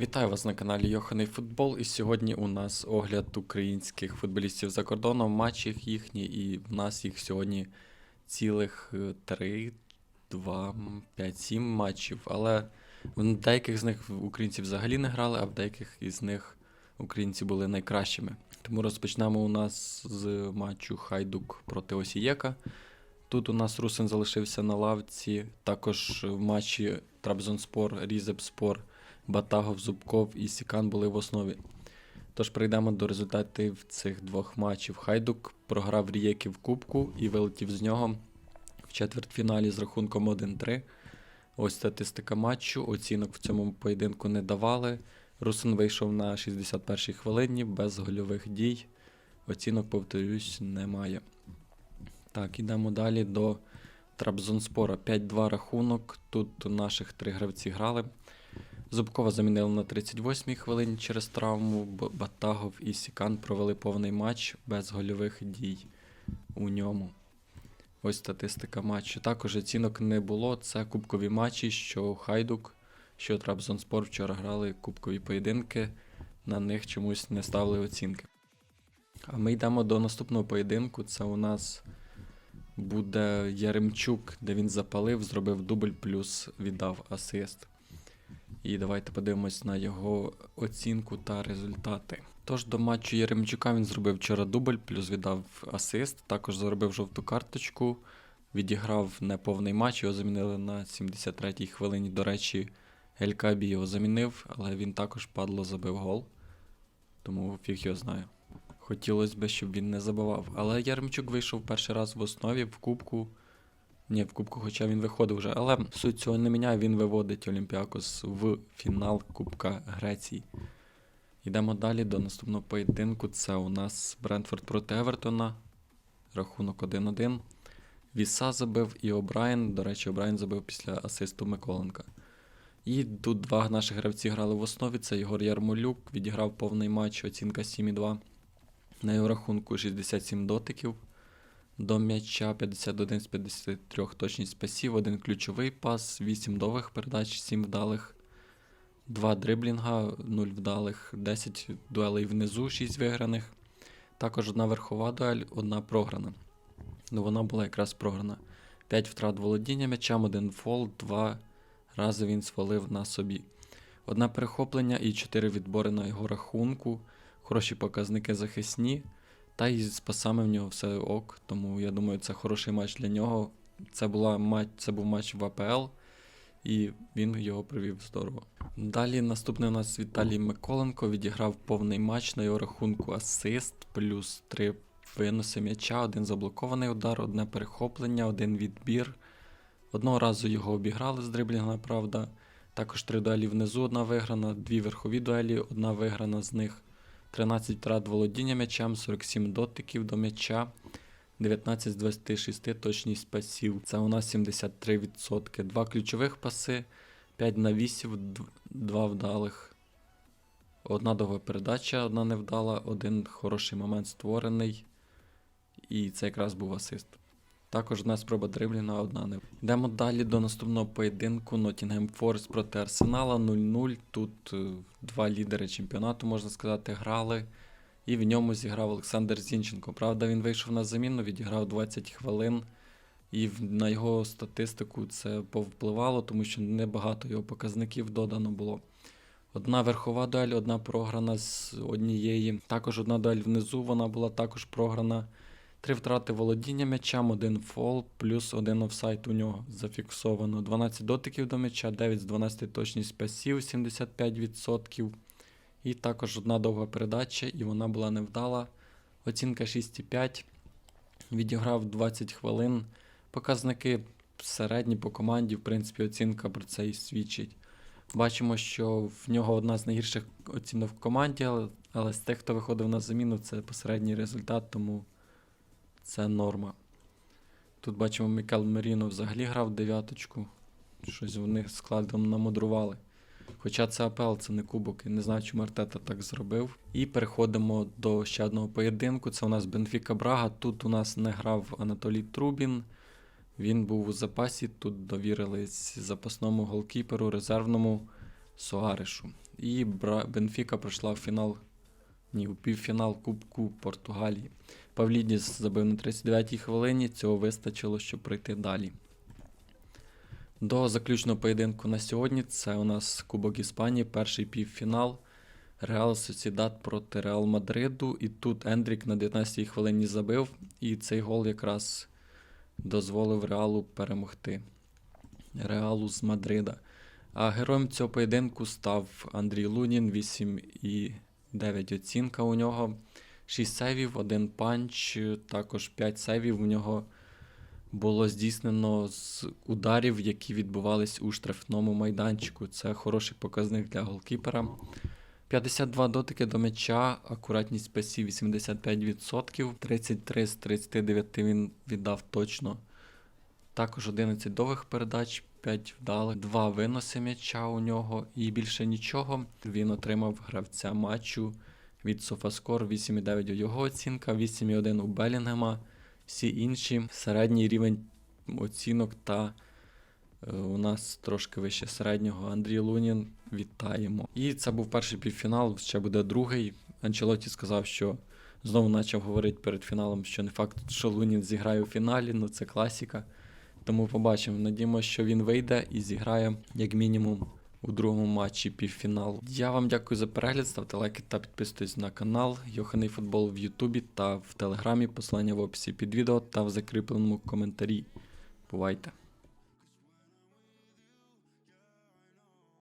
Вітаю вас на каналі Йоханий Футбол. І сьогодні у нас огляд українських футболістів за кордоном, матчі їхні, і в нас їх сьогодні цілих 3, 2, 5, 7 матчів. Але в деяких з них українці взагалі не грали, а в деяких із них українці були найкращими. Тому розпочнемо у нас з матчу Хайдук проти Осієка. Тут у нас Русин залишився на лавці. Також в матчі Трабзонспор, Різепспор, Батагов, Зубков і Сікан були в основі. Тож прийдемо до результатів цих двох матчів. Хайдук програв Рієки в Кубку і вилетів з нього в четвертьфіналі з рахунком 1-3. Ось статистика матчу. Оцінок в цьому поєдинку не давали. Русин вийшов на 61-й хвилині без гольових дій. Оцінок, повторюсь, немає. Так, ідемо далі до Трабзонспора. 5-2 рахунок. Тут наших три гравці грали. Зубкова замінили на 38-й хвилині через травму. Батагов і Сікан провели повний матч без гольових дій у ньому. Ось статистика матчу. Також оцінок не було. Це кубкові матчі, що Хайдук, що Трабзонспор вчора грали кубкові поєдинки. На них чомусь не ставили оцінки. А ми йдемо до наступного поєдинку. Це у нас буде Яремчук, де він запалив, зробив дубль плюс віддав асист. І давайте подивимось на його оцінку та результати. Тож до матчу Яремчука він зробив вчора дубль, плюс віддав асист, також заробив жовту карточку, відіграв неповний матч, його замінили на 73-й хвилині. До речі, Елькабі його замінив, але він також падло забив гол. Тому фіг його знає. Хотілося б, щоб він не забивав. Але Яремчук вийшов перший раз в основі в кубку. Ні, в кубку, хоча він виходив вже. Але суть цього не міняє, він виводить Олімпіакос в фінал Кубка Греції. Йдемо далі до наступного поєдинку. Це у нас Брентфорд проти Евертона. Рахунок 1-1. Віса забив і О'Брайен. До речі, О'Брайен забив після асисту Миколенка. І тут два наших гравці грали в основі. Це Єгор Ярмолюк. Відіграв повний матч, оцінка 7,2. На його рахунку 67 дотиків. До м'яча 51 з 53 точність пасів, один ключовий пас, 8 довгих передач, 7 вдалих, 2 дриблінга, 0 вдалих, 10 дуелей внизу, 6 виграних. Також одна верхова дуель, одна програна. Ну, вона була якраз програна. 5 втрат володіння м'ячем, один фол, 2 рази він свалив на собі. Одне перехоплення і 4 відбори на його рахунку. Хороші показники захисні. Та й з пасами в нього все ок, тому я думаю, це хороший матч для нього. Це, була матч, це був матч в АПЛ, і він його провів здорово. Далі наступний у нас Віталій Миколенко відіграв повний матч на його рахунку асист, плюс 3 виноси м'яча, один заблокований удар, одне перехоплення, один відбір. Одного разу його обіграли з дриблінга, правда. Також три дуелі внизу, одна виграна, дві верхові дуелі, одна виграна з них. 13 втрат володіння м'ячем, 47 дотиків до м'яча, 19 з 26 точність пасів. Це у нас 73%. Два ключових паси, 5 навісів, 2 вдалих. Одна довга передача, одна невдала, один хороший момент створений. І це якраз був асист. Також одна спроба дрибліна, одна не. Йдемо далі до наступного поєдинку. Nottingham Forest проти Арсенала 0-0. Тут е, два лідери чемпіонату, можна сказати, грали. І в ньому зіграв Олександр Зінченко. Правда, він вийшов на заміну, відіграв 20 хвилин. І на його статистику це повпливало, тому що небагато його показників додано було. Одна верхова дуель, одна програна з однієї. Також одна дуель внизу, вона була також програна. Три втрати володіння м'ячем, один фол, плюс один офсайт у нього зафіксовано. 12 дотиків до м'яча, 9 з 12 точність пасів, 75%. І також одна довга передача, і вона була невдала. Оцінка 6,5. Відіграв 20 хвилин. Показники середні по команді, в принципі, оцінка про це і свідчить. Бачимо, що в нього одна з найгірших оцінок в команді, але, але з тих, хто виходив на заміну, це посередній результат, тому це норма. Тут бачимо, Мікел Меріно взагалі грав дев'яточку. Щось вони складом намудрували. Хоча це АПЛ, це не кубок, і не знаю, чому Артета так зробив. І переходимо до ще одного поєдинку. Це у нас Бенфіка Брага. Тут у нас не грав Анатолій Трубін. Він був у запасі. Тут довірились запасному голкіперу, резервному Суарешу. І. Бенфіка пройшла в фінал. У півфінал Кубку Португалії. Павлідіс забив на 39-й хвилині, цього вистачило, щоб пройти далі. До заключного поєдинку на сьогодні це у нас Кубок Іспанії, перший півфінал. Реал Сосідат проти Реал Мадриду. І тут Ендрік на 19-й хвилині забив, і цей гол якраз дозволив Реалу перемогти. Реалу з Мадрида. А героєм цього поєдинку став Андрій Лунін, 8,9 оцінка у нього. 6 сейвів, 1 панч, також 5 сейвів у нього було здійснено з ударів, які відбувались у штрафному майданчику. Це хороший показник для голкіпера. 52 дотики до м'яча, акуратність пасів 85%, 33 з 39 він віддав точно. Також 11 довгих передач, 5 вдалих, 2 виноси м'яча у нього і більше нічого. Він отримав гравця матчу від Софаскор 8,9 у його оцінка, 8,1 у Белінгема. Всі інші середній рівень оцінок та е, у нас трошки вище середнього. Андрій Лунін, вітаємо. І це був перший півфінал, ще буде другий. Анчелоті сказав, що знову почав говорити перед фіналом, що не факт, що Лунін зіграє у фіналі, ну це класіка. Тому побачимо. Надіємося, що він вийде і зіграє як мінімум у другому матчі півфіналу. Я вам дякую за перегляд, ставте лайки та підписуйтесь на канал Йоханий Футбол в Ютубі та в Телеграмі. Посилання в описі під відео та в закріпленому коментарі. Бувайте!